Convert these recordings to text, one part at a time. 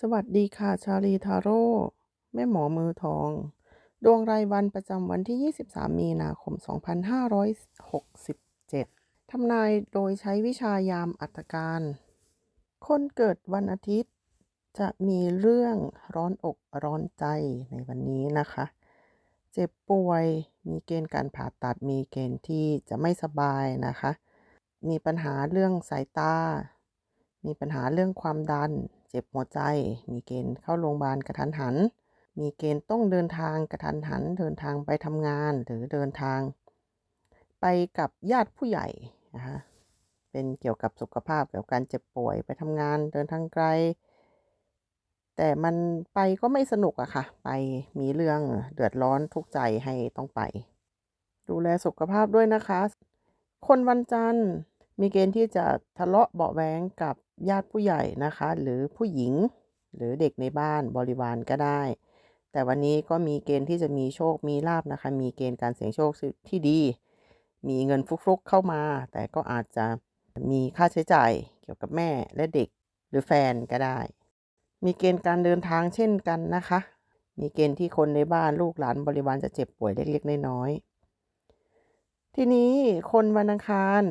สวัสดีค่ะ ชาลีทาโร่ แม่หมอมือทอง ดวงรายวันประจำวันที่ 23 มีนาคม 2567 ทำนายโดยใช้วิชายามอัตการ คนเกิดวันอาทิตย์ จะมีเรื่องร้อนอกร้อนใจในวันนี้นะคะ เจ็บป่วย มีเกณฑ์การผ่าตัด มีเกณฑ์ที่จะไม่สบายนะคะ มีปัญหาเรื่องสายตา มีปัญหาเรื่องความดัน เจ็บหัวใจ มีเกณฑ์เข้าโรงพยาบาลกระทันหัน มีเกณฑ์ต้องเดินทางกระทันหัน เดินทางไปทำงานหรือเดินทาง ไปกับญาติผู้ใหญ่นะคะเป็นเกี่ยวกับสุขภาพเกี่ยวกับการเจ็บป่วยไปทำงานเดินทางไกล แต่มันไปก็ไม่สนุกอะค่ะ ไปมีเรื่องเดือดร้อนทุกใจให้ต้องไป ดูแลสุขภาพด้วยนะคะ คนวันจันทร์มีเกณฑ์ที่จะทะเลาะเบาะแว้งกับ ญาติผู้ใหญ่นะคะ หรือผู้หญิงหรือเด็กในบ้านบริวารก็ได้ แต่วันนี้ก็มีเกณฑ์ที่จะมีโชคมีลาบนะคะ มีเกณฑ์การเสี่ยงโชคที่ดี มีเงินฟุกๆเข้ามา แต่ก็อาจจะมีค่าใช้จ่ายเกี่ยวกับแม่และเด็กหรือแฟนก็ได้ มีเกณฑ์การเดินทางเช่นกันนะคะ มีเกณฑ์ที่คนในบ้านลูกหลานบริวารจะเจ็บป่วยเล็กๆน้อยๆทีนี้คนวันอังคาร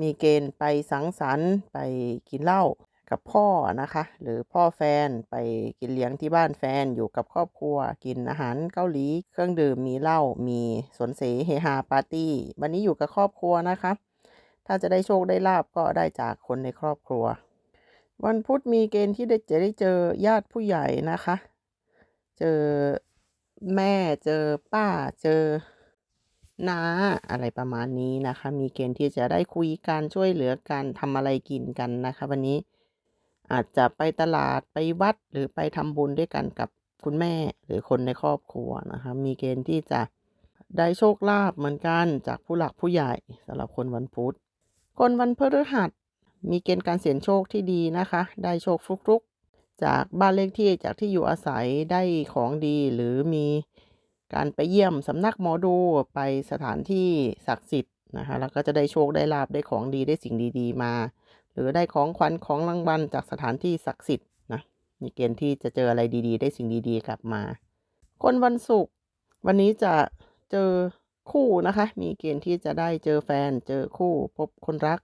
มีเกณฑ์ไปสังสรรค์ ไปกินเหล้ากับพ่อนะคะ หรือพ่อแฟนไปกินเลี้ยงที่บ้านแฟนอยู่กับครอบครัว กินอาหารเกาหลี เครื่องดื่มมีเหล้ามีสนเสเฮฮาปาร์ตี้ วันนี้อยู่กับครอบครัวนะคะ ถ้าจะได้โชคได้ลาบก็ได้จากคนในครอบครัว วันพุธมีเกณฑ์ที่จะได้เจอญาติผู้ใหญ่นะคะ เจอแม่เจอป้าเจอ น้าอะไรประมาณนี้นะคะ มีเกณฑ์ที่จะได้คุยกันช่วยเหลือกันทำอะไรกินกันนะคะ วันนี้อาจจะไปตลาดไปวัดหรือไปทำบุญด้วยกันกับคุณแม่หรือคนในครอบครัวนะคะ มีเกณฑ์ที่จะได้โชคลาภเหมือนกันจากผู้หลักผู้ใหญ่สำหรับคนวันพุธ คนวันพฤหัส มีเกณฑ์การเสี่ยงโชคที่ดีนะคะ ได้โชคฟลุกๆ จากบ้านเลขที่จากที่อยู่อาศัยได้ของดีหรือมี การไปเยี่ยมสำนักหมอดูไปสถานที่ศักดิ์สิทธิ์นะคะแล้วก็จะได้โชคได้ลาบได้ของดีได้สิ่งดีๆมา หรือได้ของขวัญของรางวัลจากสถานที่ศักดิ์สิทธิ์นะมีเกณฑ์ที่จะเจออะไรดีๆ ได้สิ่งดีๆ กลับมา คนวันศุกร์วันนี้จะเจอคู่นะคะ มีเกณฑ์ที่จะได้เจอแฟน เจอคู่พบคนรัก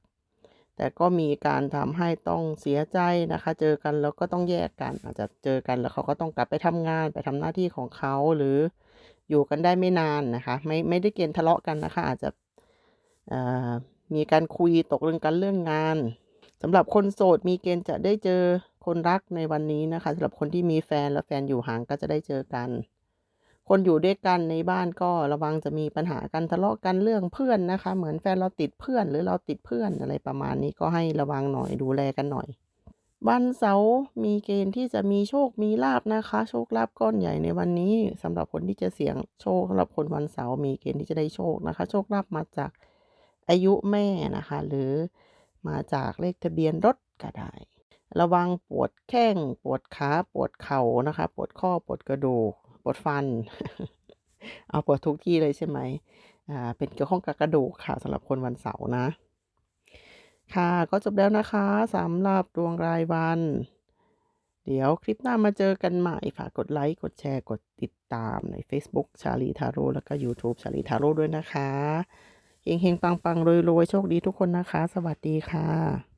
แต่ก็มีการทำให้ต้องเสียใจนะคะ เจอกันแล้วก็ต้องแยกกัน อาจจะเจอกันแล้วเขาก็ต้องกลับไปทำงานไปทำหน้าที่ของเขาหรือ อยู่กันได้ไม่นานนะคะ ไม่ไม่ได้เกณฑ์ทะเลาะกันนะคะ อาจจะมีการคุยตกลงกันเรื่องงานสำหรับคนโสดมีเกณฑ์จะได้เจอคนรักในวันนี้นะคะสำหรับคนที่มีแฟนและแฟนอยู่ห่างก็จะได้เจอกัน คนอยู่ด้วยกันในบ้านก็ระวังจะมีปัญหากันทะเลาะกันเรื่องเพื่อนนะคะ เหมือนแฟนเราติดเพื่อนหรือเราติดเพื่อนอะไรประมาณนี้ก็ให้ระวังหน่อยดูแลกันหน่อย วันเสาร์มีเกณฑ์ที่จะมีโชคมีลาบนะคะ โชคลาบก้อนใหญ่ในวันนี้สำหรับคนที่จะเสี่ยงโชคสำหรับคนวันเสาร์มีเกณฑ์ที่จะได้โชคนะคะ โชคลาบมาจากอายุแม่นะคะ หรือมาจากเลขทะเบียนรถก็ได้ ระวังปวดแข้งปวดขาปวดเข่านะคะ ปวดข้อปวดกระดูกปวดฟัน เอาปวดทุกที่เลยใช่ไหมอ่าเป็นเกี่ยวข้องกับกระดูกค่ะสำหรับคนวันเสาร์นะ ค่ะก็จบแล้วนะคะสำหรับดวงรายวัน เดี๋ยวคลิปหน้ามาเจอกันใหม่ฝากกดไลค์ กดแชร์ กดติดตามใน Facebook ชาลีทาโร่แล้วก็ YouTube ชาลีทาโร่ด้วยนะคะเฮงเฮงปังปังรวยรวยโชคดีทุกคนนะคะ สวัสดีค่ะ